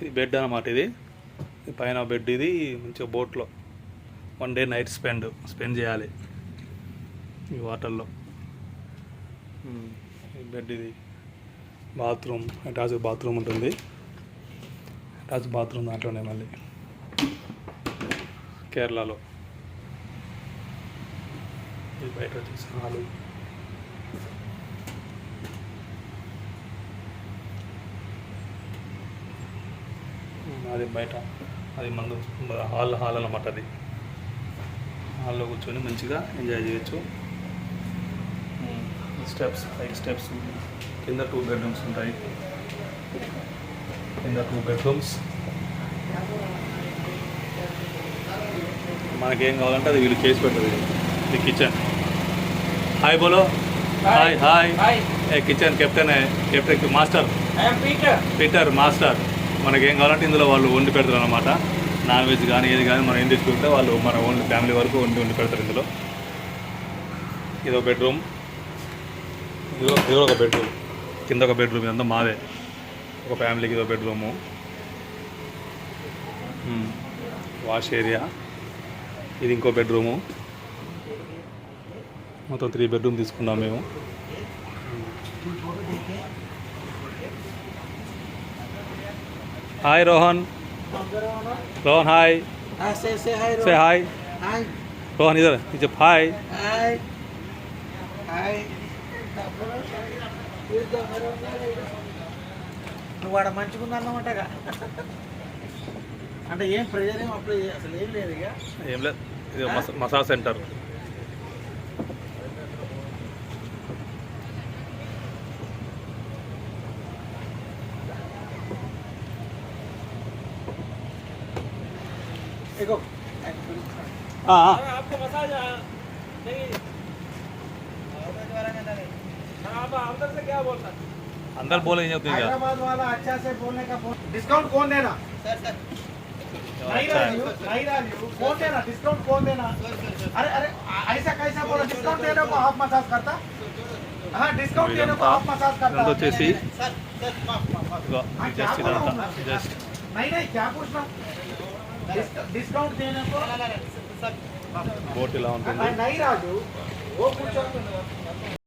ఇది బెడ్ అన్నమాట ఇది. పైన బెడ్ ఇది మంచిగా బోట్లో. One day night spend spend చేయాలి. ఈ వాటర్లో. ఈ బెడ్ ఇది. బాత్రూమ్ అటాచ్ బాత్రూమ్ ఉంటుంది. అటాచ్ బాత్రూమ్ దాంట్లోనే మళ్ళీ. కేరళలో. ఇది బయట వచ్చేసి హాలు. అది బయట అది మందు హాల్ హాల్ అన్నమాట అది. హాల్లో కూర్చొని మంచిగా ఎంజాయ్ చేయొచ్చు. స్టెప్స్ ఫైవ్ స్టెప్స్ కింద టూ బెడ్రూమ్స్ ఉంటాయి. కింద టూ బెడ్రూమ్స్ మనకేం కావాలంటే అది వీళ్ళు చేసి పెట్టదు ఇది కిచెన్ హాయ్ బోలో hi hi kitchen captain captain master I am Peter. Peter master మనకేం కావాలంటే ఇందులో వాళ్ళు వండి పెడతారు అనమాట నాన్ వెజ్ కానీ ఏది కానీ మనం ఏం తెచ్చుకుంటే వాళ్ళు మన ఓన్లీ ఫ్యామిలీ వరకు వండి వండి పెడతారు ఇందులో. ఇదో బెడ్రూమ్ ఇదో ఇదో ఒక బెడ్రూమ్ కింద ఒక బెడ్రూమ్ ఇదంతా మాదే. ఒక ఫ్యామిలీకి ఇదో బెడ్రూము వాష్ ఏరియా ఇది ఇంకో బెడ్రూము మొత్తం త్రీ బెడ్రూమ్ తీసుకున్నాం మేము. Hi Rohan Rohan hi say hi. Rohan either ఇది హాయ్. నువ్వు ఆడ మంచిగా అన్నమాటగా అంటే ఏం ప్రెజర్ ఏం అప్లై అసలు ఏం లేదు ఇక. ఏం లేదు. ఇది మసాజ్ సెంటర్. ఇగో आपको मसाज नहीं आप अंदर से क्या बोलना అందరు బోల్ ఏం చెప్తుంది ఇక हैदराबाद वाला अच्छा से बोलने का फोन डिस्काउंट कौन देना नहीं राजू नहीं राजू कौन देना डिस्काउंट कौन देना अरे अरे ऐसा कैसा बोला डिस्काउंट देने को हाफ मसाज करता हाँ डिस्काउंट देने को हाफ मसाज ఇదంతా करता వచ్చేసి सर सर माफ माफ माफ ఇగో हाँ, ఇది क्या జస్ట్ बोला ఇదంతా हूँ? జస్ట్ नहीं नहीं क्या पूछना డిస్కౌంట్ బోట్ ఇలా ఉంటుంది?